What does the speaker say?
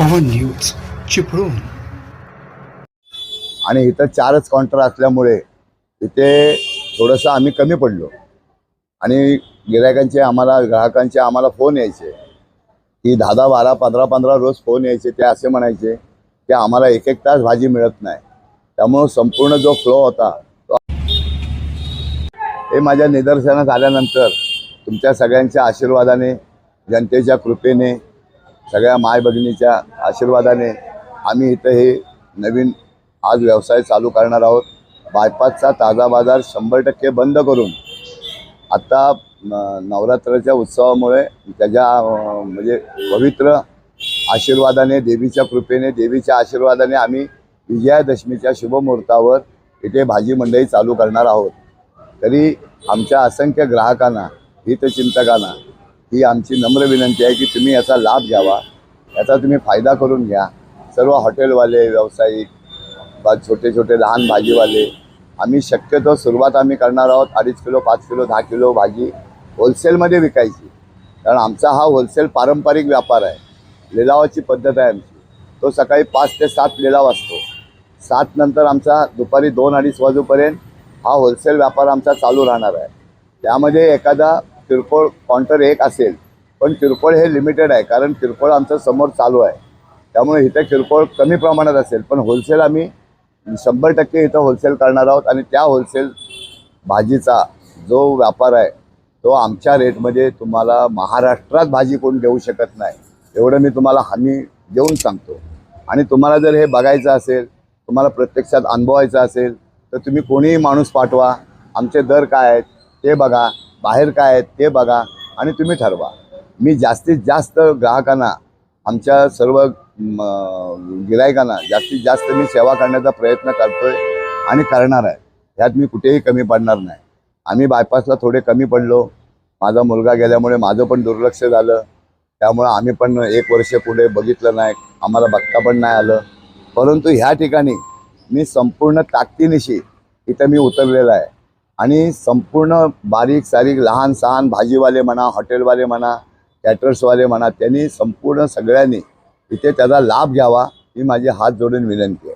पवन news Chiplun. आणि इथं चारच काउंटर असल्यामुळे इथे थोडंसं आम्ही कमी पडलो. आणि गिरायकांचे आम्हाला ग्राहकांचे आम्हाला फोन यायचे. की दहा दहा बारा पंधरा पंधरा रोज फोन यायचे ते असे म्हणायचे की आम्हाला एक एक तास भाजी मिळत नाही. त्यामुळं संपूर्ण जो फ्लो होता तो हे माझ्या निदर्शनात आल्यानंतर तुमच्या सगळ्यांच्या आशीर्वादाने जनतेच्या कृपेने सगळ्या माय भगिनीच्या आशीर्वादाने आम्ही इथं हे नवीन आज व्यवसाय चालू करणार आहोत. बायपासचा ताजा बाजार शंभर टक्के बंद करून आत्ता न- नवरात्राच्या उत्सवामुळे त्याच्या म्हणजे पवित्र आशीर्वादाने देवीच्या कृपेने देवीच्या आशीर्वादाने आम्ही विजयादशमीच्या शुभमुहूर्तावर इथे भाजी मंडई चालू करणार आहोत. तरी आमच्या असंख्य ग्राहकांना हितचिंतकांना ही आमची नम्र विनंती आहे की तुम्ही याचा लाभ घ्यावा. याचा तुम्ही फायदा करून घ्या. सर्व हॉटेलवाले व्यावसायिक बा छोटे छोटे लहान भाजीवाले आम्ही शक्यतो सुरुवात आम्ही करणार आहोत. अडीच किलो पाच किलो दहा किलो भाजी होलसेलमध्ये विकायची. कारण आमचा हा होलसेल पारंपरिक व्यापार आहे. लिलावाची पद्धत आहे आमची. तो सकाळी पाच ते सात लिलाव असतो. सात नंतर आमचा दुपारी दोन अडीच वाजूपर्यंत हा होलसेल व्यापार आमचा चालू राहणार आहे. त्यामध्ये एखादा किरकोळ काउंटर एक असेल पण किरकोळ हे लिमिटेड आहे कारण किरकोळ आमचं समोर चालू आहे. त्यामुळे इथे किरकोळ कमी प्रमाणात असेल पण होलसेल आम्ही शंभर टक्के इथं होलसेल करणार आहोत आणि त्या होलसेल भाजीचा जो व्यापार आहे तो आमच्या रेटमध्ये तुम्हाला महाराष्ट्रात भाजी कोण देऊ शकत नाही एवढं मी तुम्हाला हमी देऊन सांगतो. आणि तुम्हाला जर हे बघायचं असेल तुम्हाला प्रत्यक्षात अनुभवायचं असेल तर तुम्ही कोणीही माणूस पाठवा आमचे दर काय आहेत ते बघा. बाहेर काय आहेत ते बघा आणि तुम्ही ठरवा. मी जास्तीत जास्त ग्राहकांना आमच्या सर्व म, गिरायकांना जास्तीत जास्त मी सेवा करण्याचा प्रयत्न करतोय आणि करणार आहे. ह्यात मी कुठेही कमी पडणार नाही. आम्ही बायपासला थोडे कमी पडलो. माझा मुलगा गेल्यामुळे माझं पण दुर्लक्ष झालं. त्यामुळं आम्ही पण एक वर्ष पुढे बघितलं नाही. आम्हाला बघता पण नाही आलं. परंतु ह्या ठिकाणी मी संपूर्ण ताकदीनिशी इथं मी उतरलेला आहे. आणि संपूर्ण बारीक सारीक लहान सहान भाजीवाले म्हणा हॉटेलवाले म्हणा कॅटर्सवाले म्हणा त्यांनी संपूर्ण सगळ्यांनी इथे त्याचा लाभ घ्यावा ही माझी हात जोडून विनंती आहे.